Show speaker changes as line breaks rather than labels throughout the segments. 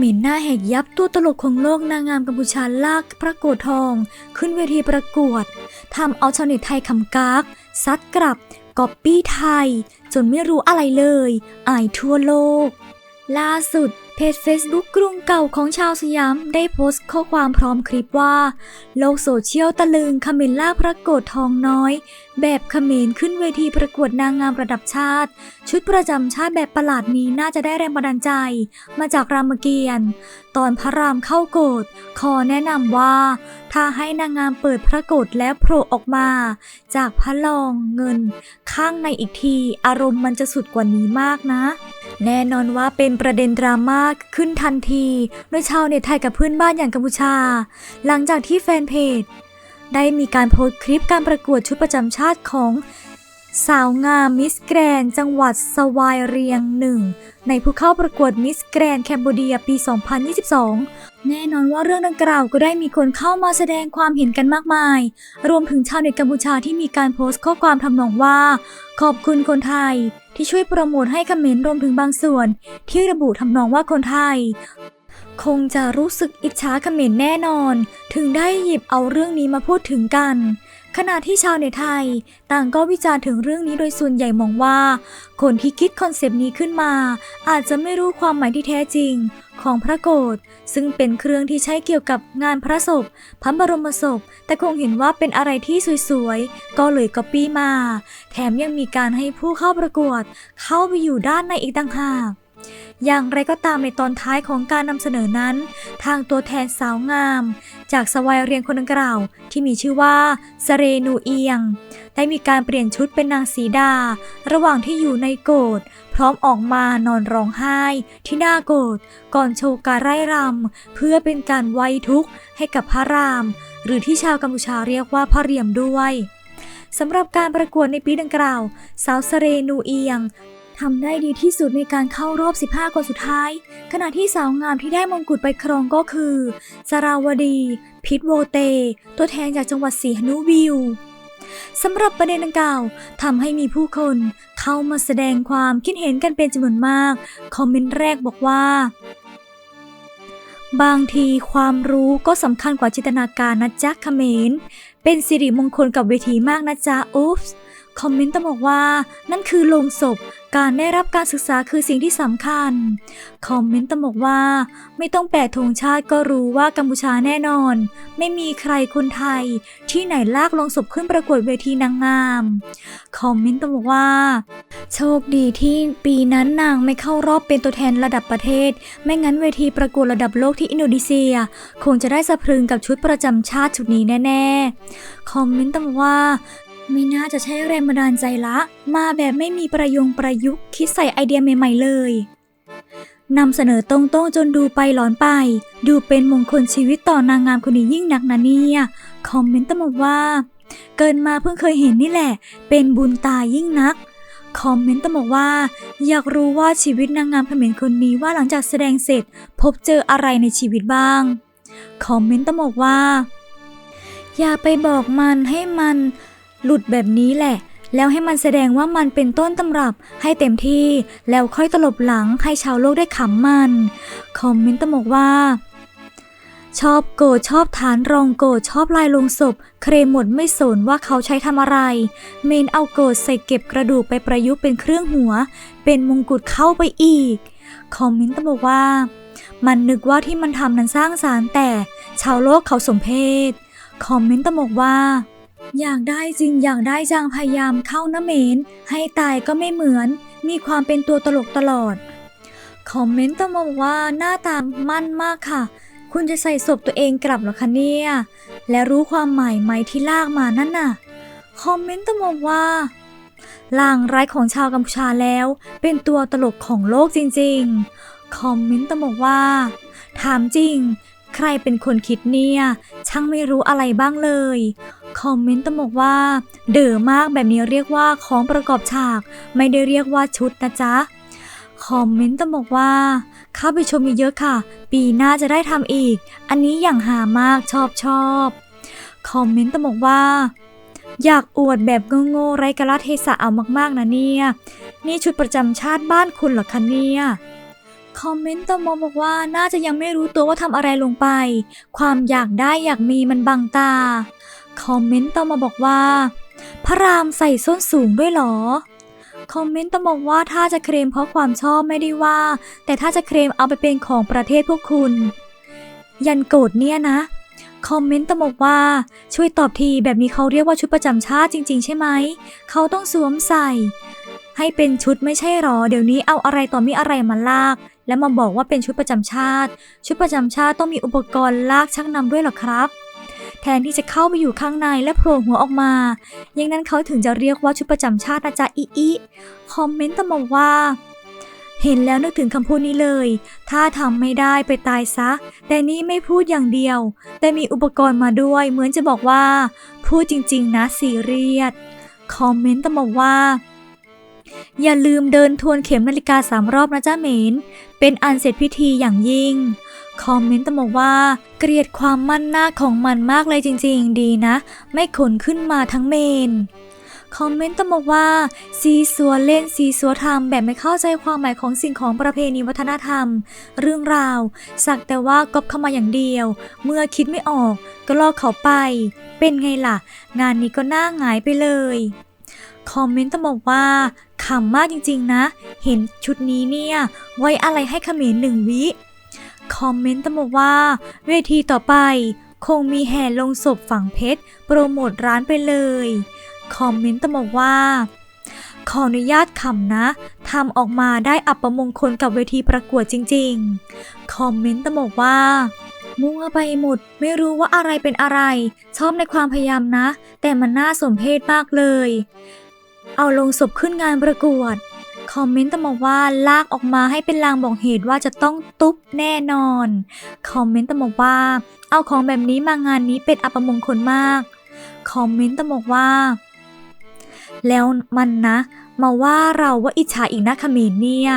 หมรหน้าแหกยับตัวตลกของโลกนางงามกัมพูชาลากพระโกฏทอง ขึ้นเวทีประกวดทำเอาชาวเน็ตไทยคำกากซัดกลับก๊อปปี้ไทย จนไม่รู้อะไรเลย อายทั่วโลก ล่าสุด จ Facebook กรุงเก่าของชาวสยามได้โพสต์ข้อความพร้อมคลิปว่า โลกโซเชียลตะลึงคอมเมนล่าพระโกฏทองน้อย แบบเขมรขึ้นเวทีประกวดนางงามระดับชาติ ชุดประจำชาติแบบประหลาดนี้น่าจะได้แรงบันดาลใจ มาจากรามเกียรติ์ตอนพระรามเข้าโกฏขอแนะนำว่า ถ้าให้นางงามเปิดพระโกฏแล้วโผล่ออกมา จากพระลองเงิน ข้างในอีกที อารมณ์มันจะสุดกว่านี้มากนะ แน่นอนว่าเป็นประเด็นดราม่าขึ้นทันที โดยชาวเน็ตไทยกับเพื่อนบ้านอย่างกัมพูชา หลังจากที่แฟนเพจ ได้มีการโพสต์คลิปการประกวดชุดประจำชาติของ สาวงามมิสแกรนจังหวัดสวายเรียงหนึ่งในผู้เข้าประกวดมิสแกรนแคนเบเดียปี 2022 แน่นอนว่าเรื่องดังกล่าวก็ได้มีคนเข้ามาแสดงความเห็นกันมากมาย รวมถึงชาวเน็ตกัมพูชาที่มีการโพสต์ข้อความทำนองว่า ขอบคุณคนไทย ที่ช่วยโปรโมทให้คอมเมนต์รวมถึงบางส่วน ที่ระบุทำนองว่าคนไทยคงจะรู้สึกอิจฉาเขมรแน่นอน ถึงได้หยิบเอาเรื่องนี้มาพูดถึงกัน ขณะที่ชาวเน็ตไทย ต่างก็วิจารณ์ถึงเรื่องนี้โดยส่วนใหญ่มองว่า คนที่คิดคอนเซปต์นี้ขึ้นมา อาจจะไม่รู้ความหมายที่แท้จริง ของพระโกฏซึ่งเป็นเครื่องที่ใช้เกี่ยวกับงานพระศพพระบรมศพ แต่คงเห็นว่าเป็นอะไรที่สวยๆ ก็เลยก๊อปปี้มา แถมยังมีการให้ผู้เข้าประกวด เข้าไปอยู่ด้านในอีกต่างหาก อย่างไรก็ตามในตอนท้ายของการนำเสนอนั้น ทางตัวแทนสาวงาม จากสวายเรียงคนดังกล่าว ที่มีชื่อว่าสเรนูเอียง ได้มีการเปลี่ยนชุดเป็นนางสีดา ระหว่างที่อยู่ในโกฏพร้อมออกมานอนร้องไห้ ที่หน้าโกฏก่อนโชว์การไร่รำเพื่อเป็นการไว้ทุกข์ให้กับพระราม หรือที่ชาวกัมพูชาเรียกว่าพระเรียมด้วยสำหรับการประกวดในปีดังกล่าว สาวสเรนูเอียง ทำได้ดีที่สุดในการเข้ารอบ 15 คนสุดท้าย ขณะที่สาวงามที่ได้มงกุฎไปครองก็คือ สราวดี พิษโวเต ตัวแทนจากจังหวัดสีหนุวิวสำหรับประเด็นดังกล่าวทำให้มีผู้คนเข้ามาแสดงความคิดเห็นกันเป็นจำนวนมาก คอมเมนต์แรกบอกว่า บางทีความรู้ก็สำคัญกว่าจินตนาการนะจ๊ะเขมร เป็นสิริมงคลกับเวทีมากนะจ๊ะอุ๊ฟส์ คอมเมนต์ต้องบอกว่า นั่นคือโลงศพ การได้รับการศึกษาคือสิ่งที่สำคัญ คอมเมนต์ต้องบอกว่า ไม่ต้องแปะธงชาติก็รู้ว่ากัมพูชาแน่นอน ไม่มีใครคนไทย ที่ไหนลากลงศพขึ้นประกวดเวทีนางงาม คอมเมนต์ต้องบอกว่า โชคดีที่ปีนั้นนางไม่เข้ารอบเป็นตัวแทนระดับประเทศ ไม่งั้นเวทีประกวดระดับโลกที่อินโดนีเซีย คงจะได้สะพรึงกับชุดประจำชาติชุดนี้แน่ๆ คอมเมนต์ต้องบอกว่า ไม่น่าจะใช้แรงบันดาลใจละ มาแบบไม่มีประยงประยุกต์คิดใส่ไอเดียใหม่ ๆ เลยนำเสนอตรงๆจนดูไปหลอนไป ดูเป็นมงคลชีวิตต่อนางงามคนนี้ยิ่งนักนะเนี่ยคอมเมนต์ต้องบอกว่า เกินมาเพิ่งเคยเห็นนี่แหละ เป็นบุญตายิ่งนักคอมเมนต์ต้องบอกว่า อยากรู้ว่าชีวิตนางงามเขมรคนนี้ว่าหลังจากแสดงเสร็จ พบเจออะไรในชีวิตบ้างคอมเมนต์ต้องบอกว่า อย่าไปบอกมันให้มัน หลุดแบบนี้แหละ แล้วให้มันแสดงว่ามันเป็นต้นตำรับให้เต็มที่ แล้วค่อยตลบหลังให้ชาวโลกได้ขำมัน คอมเมนต์ต้องบอกว่า ชอบโกรธชอบฐานรองโกรธชอบลายลงศพ เครมหมดไม่สนว่าเขาใช้ทำอะไร เมนเอาโกรธใส่เก็บกระดูกไปประยุกต์เป็นเครื่องหัว เป็นมงกุฎเข้าไปอีก คอมเมนต์ต้องบอกว่า มันนึกว่าที่มันทำนั้นสร้างสารแต่ ชาวโลกเขาสมเพศคอมเมนต์ต้องบอกว่า อยากได้จริงอยากได้จังพยายามเข้านะเมน ให้ตายก็ไม่เหมือน มีความเป็นตัวตลกตลอด คอมเมนต์ต้องบอกว่าหน้าตามั่นมากค่ะ คุณจะใส่ศพตัวเองกลับหรอคะเนี่ย และรู้ความหมายไหมที่ลากมานั่นน่ะ คอมเมนต์ต้องบอกว่าลางร้ายของชาวกัมพูชาแล้ว เป็นตัวตลกของโลกจริงๆ คอมเมนต์ต้องบอกว่า ถามจริง ใครเป็นคนคิดเนี่ย ช่างไม่รู้อะไรบ้างเลย คอมเมนต์ต้องบอกว่า เด๋อมากแบบนี้เรียกว่าของประกอบฉาก ไม่ได้เรียกว่าชุดนะจ๊ะ คอมเมนต์ต้องบอกว่าเข้าไปชมเยอะๆค่ะ ปีหน้าจะได้ทำอีก อันนี้อย่างหามากชอบชอบคอมเมนต์ต้องบอกว่า อยากอวดแบบโง่ๆไร้กาลเทศะเอามากๆนะเนี่ย นี่ชุดประจำชาติบ้านคุณเหรอคะเนี่ย คอมเมนต์ตอมอบอกว่าน่าจะยังไม่รู้ตัวว่าทำอะไรลงไป ความอยากได้อยากมีมันบังตา คอมเมนต์ตอมอบอกว่า พระรามใส่ส้นสูงด้วยหรอ คอมเมนต์ตอมอบอกว่าถ้าจะเคลมเพราะความชอบไม่ได้ว่า แต่ถ้าจะเคลมเอาไปเป็นของประเทศพวกคุณ ยันโกรธเนี่ยนะ คอมเมนต์ตอมอบอกว่าช่วยตอบทีแบบนี้เขาเรียกว่าชุดประจำชาติจริง ๆ ใช่ไหม เขาต้องสวมใส่ให้เป็นชุดไม่ใช่หรอ เดี๋ยวนี้เอาอะไรต่อมีอะไรมาลาก แล้วมาบอกว่าเป็นชุดประจำชาติ ชุดประจำชาติต้องมีอุปกรณ์ลากชักนำด้วยหรอครับ แทนที่จะเข้าไปอยู่ข้างในและโผล่หัวออกมา อย่างนั้นเขาถึงจะเรียกว่าชุดประจำชาตินะจ๊ะอีอีคอมเมนต์ตามมาว่า เห็นแล้วนึกถึงคำพูดนี้เลย ถ้าทำไม่ได้ไปตายซะ แต่นี่ไม่พูดอย่างเดียว แต่มีอุปกรณ์มาด้วย เหมือนจะบอกว่า พูดจริง ๆ นะซีเรียสคอมเมนต์ตามมาว่า อย่าลืมเดินทวนเข็มนาฬิกาสามรอบนะจ้าเหมน เป็นอันเสร็จพิธีอย่างยิ่ง คอมเมนต์ตามมาว่า เกลียดความมั่นหน้าของมันมากเลยจริงๆ ดีนะ ไม่ขนขึ้นมาทั้งเมน คอมเมนต์ตามมาว่า ซีซัวเล่นซีซัวทำแบบไม่เข้าใจความหมายของสิ่งของประเพณีวัฒนธรรม เรื่องราว สักแต่ว่าก๊อปเข้ามาอย่างเดียว เมื่อคิดไม่ออกก็ลอกเขาไป เป็นไงล่ะ งานนี้ก็น่าหงายไปเลย คอมเมนต์ต้องบอกว่าขำมากจริงๆนะ เห็นชุดนี้เนี่ย ไว้อะไรให้เขมรหนึ่งวิ คอมเมนต์ต้องบอกว่า เวทีต่อไป คงมีแห่ลงศพฝังเพชร โปรโมทร้านไปเลย คอมเมนต์ต้องบอกว่า ขออนุญาตขำนะทำออกมาได้อัปมงคลกับเวทีประกวดจริงๆ คอมเมนต์ต้องบอกว่ามั่วไปหมด ไม่รู้ว่าอะไรเป็นอะไร ชอบในความพยายามนะ แต่มันน่าสมเพชมากเลย เอาลงศพขึ้นงานประกวด คอมเมนต์ต้องบอกว่าลากออกมาให้เป็นลางบอกเหตุว่าจะต้องตุ๊บแน่นอน คอมเมนต์ต้องบอกว่า เอาของแบบนี้มางานนี้เป็นอัปมงคลมาก คอมเมนต์ต้องบอกว่า แล้วมันนะ มาว่าเราว่าอิจฉาอีกนะเขมรเนี่ย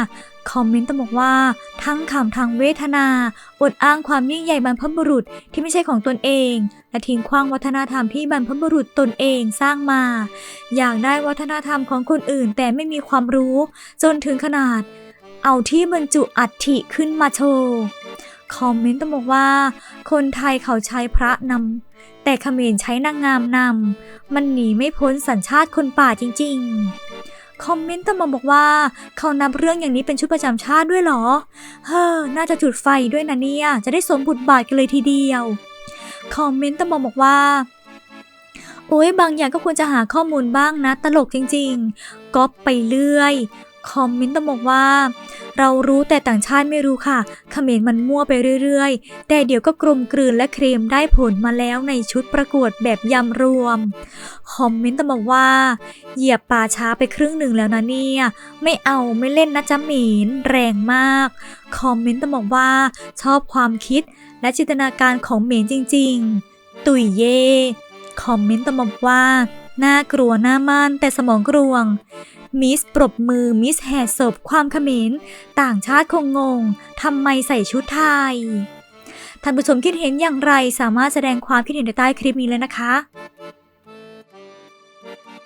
คอมเมนต์ต้องบอกว่า ทั้งขำทั้งเวทนาอดอ้างความยิ่งใหญ่บรรพบุรุษที่ไม่ใช่ของตนเอง และทิ้งขว้างวัฒนธรรมที่บรรพบุรุษตนเองสร้างมา อยากได้วัฒนธรรมของคนอื่นแต่ไม่มีความรู้ จนถึงขนาด เอาที่บรรจุอัฐิขึ้นมาโชว์คอมเมนต์ต้องบอกว่า คนไทยเขาใช้พระนำแต่เขมรใช้นางงามนำมันหนีไม่พ้นสัญชาติคนป่าจริง ๆ คอมเมนต์ต้อมาบอกว่า เขานับเรื่องอย่างนี้เป็นชุดประจำชาติด้วยเหรอ เฮ้อ น่าจะจุดไฟด้วยนะเนี่ย จะได้สมบทบาทกันเลยทีเดียว คอมเมนต์ต้อมาบอกว่า โอ้ยบางอย่างก็ควรจะหาข้อมูลบ้างนะ ตลกจริงๆ ก๊อปไปเรื่อย คอมเมนต์ต้องบอกว่า เรารู้แต่ต่างชาติไม่รู้ค่ะเขมรมันมั่วไปเรื่อยๆ แต่เดี๋ยวก็กลมกลืนและเคลมได้ผลมาแล้วในชุดประกวดแบบยำรวม คอมเมนต์ต้องบอกว่า เหยียบป่าช้าไปครึ่งหนึ่งแล้วนะเนี่ย ไม่เอาไม่เล่นนะจ๊ะเหมนแรงมาก คอมเมนต์ต้องบอกว่า ชอบความคิดและจินตนาการของเหมนจริงๆ ตุยเย่คอมเมนต์ต้องบอกว่า น่ากลัวหน้ามันแต่สมองกรวง มิสปรบมือมิสแห่ศพความเขมรต่างชาติคงงงทำไมใส่ชุดไทย ท่านผู้ชมคิดเห็นอย่างไรสามารถแสดงความคิดเห็นใต้คลิปนี้เลยนะคะ